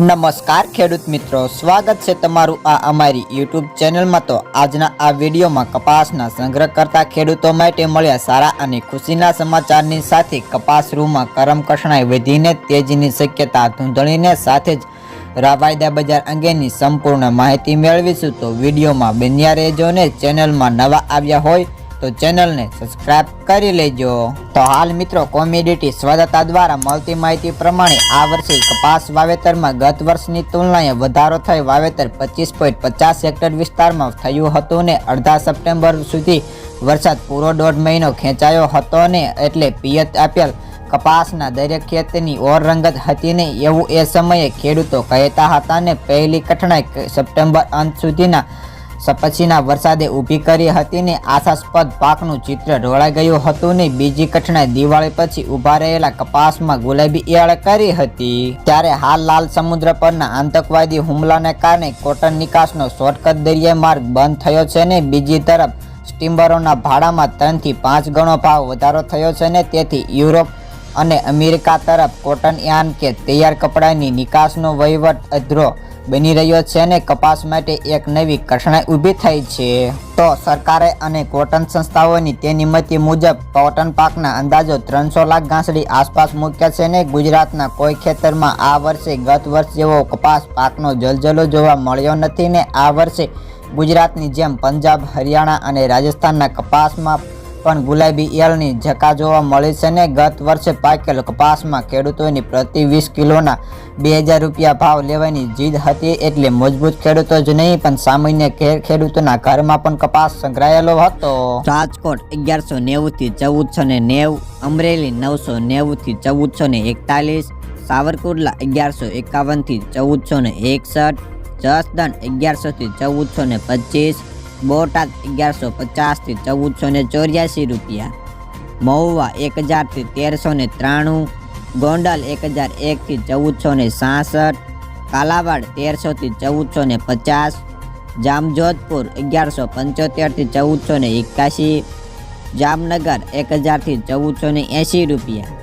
નમસ્કાર ખેડૂત મિત્રો, સ્વાગત છે તમારું આ અમારી યુટ્યુબ ચેનલમાં તો આજના આ વિડીયોમાં કપાસના સંગ્રહ કરતા ખેડૂતો માટે મળ્યા સારા અને ખુશીના સમાચારની સાથે કપાસ રૂમાં કરમ કષણાઈ વધીને તેજીની શક્યતા ધૂંધળીને સાથે જ રાવાયદા બજાર અંગેની સંપૂર્ણ માહિતી મેળવીશું. તો વિડીયોમાં બન્યા રહેજો ને ચેનલમાં નવા આવ્યા હોય તો ચેનલને સબસ્ક્રાઇબ કરી લેજો. તો હાલ મિત્રો કોમ્યુનિટી સ્વદતા દ્વારા મળતી માહિતી પ્રમાણે આ વર્ષે કપાસ વાવેતરમાં ગત વર્ષની તુલનાએ વધારો થઈ વાવેતર પચીસ પોઈન્ટ પચાસ હેક્ટર વિસ્તારમાં થયું હતું ને અડધા સપ્ટેમ્બર સુધી વરસાદ પૂરો દોઢ મહિનો ખેંચાયો હતો ને એટલે પિયત આપેલ કપાસના દરેક ખેતની ઓર રંગત હતી ને એવું એ સમયે ખેડૂતો કહેતા હતા ને પહેલી કઠણાઈ સપ્ટેમ્બર અંત સુધીના પછીના વરસાદે ઊભી કરી હતી ને આશાસ્પદ પાકનું ચિત્ર ઢોળાઈ ગયું હતું ને બીજી કઠણાઈ દિવાળી પછી ઊભા રહેલા કપાસમાં ગુલાબી ઈયળ કરી હતી. ત્યારે હાલ લાલ સમુદ્ર પરના આતંકવાદી હુમલાને કારણે કોટન નિકાસનો શોર્ટકટ દરિયાઈ માર્ગ બંધ થયો છે ને બીજી તરફ સ્ટીમરોના ભાડામાં ત્રણથી પાંચ ગણો ભાવ વધારો થયો છે ને તેથી યુરોપ અને અમેરિકા તરફ કોટન યાન કે તૈયાર કપડાની નિકાસનો વહીવટ અધરો બની રહ્યો છે અને કપાસ માટે એક નવી કઠણાઈ ઊભી થઈ છે. તો સરકારે અને કોટન સંસ્થાઓની તેની મતી મુજબ કોટન પાકના અંદાજો ત્રણસો લાખ ઘાસડી આસપાસ મૂક્યા છે ને ગુજરાતના કોઈ ખેતરમાં આ વર્ષે ગત વર્ષ જેવો કપાસ પાકનો જલજલો જોવા મળ્યો નથી ને આ વર્ષે ગુજરાતની જેમ પંજાબ, હરિયાણા અને રાજસ્થાનના કપાસમાં પણ ગુલાબી ઈયળની ઝકા જોવા મળી છે ને ગત વર્ષે પાકેલ કપાસમાં ખેડૂતોની પ્રતિ વીસ કિલોના બે હજાર રૂપિયા ભાવ લેવાની જીદ હતી એટલે મજબૂત ખેડૂતો જ નહીં, પણ સામાન્ય ખેડૂતોના ઘરમાં પણ કપાસ સંકળાયેલો હતો. રાજકોટ અગિયારસો નેવુંથી ચૌદસો ને નેવું, અમરેલી નવસો નેવુંથી ચૌદસો ને એકતાલીસ, સાવરકુંડલા અગિયારસો એકાવનથી ચૌદસો ને એકસઠ, જસદણ અગિયારસોથી ચૌદસો ને પચીસ બોટાદ અગિયારસો પચાસથી ચૌદસો ને ચોર્યાસી રૂપિયા. મહુવા એક હજારથી તેરસો ને ત્રાણું. ગોંડલ એક હજાર એકથી ચૌદસો ને સાસઠ. કાલાવાડ તેરસોથી ચૌદસો ને પચાસ. જામજોધપુર અગિયારસો પંચોતેરથી ચૌદસો ને એકાશી. જામનગર એક હજારથી ચૌદસો ને એંશી રૂપિયા.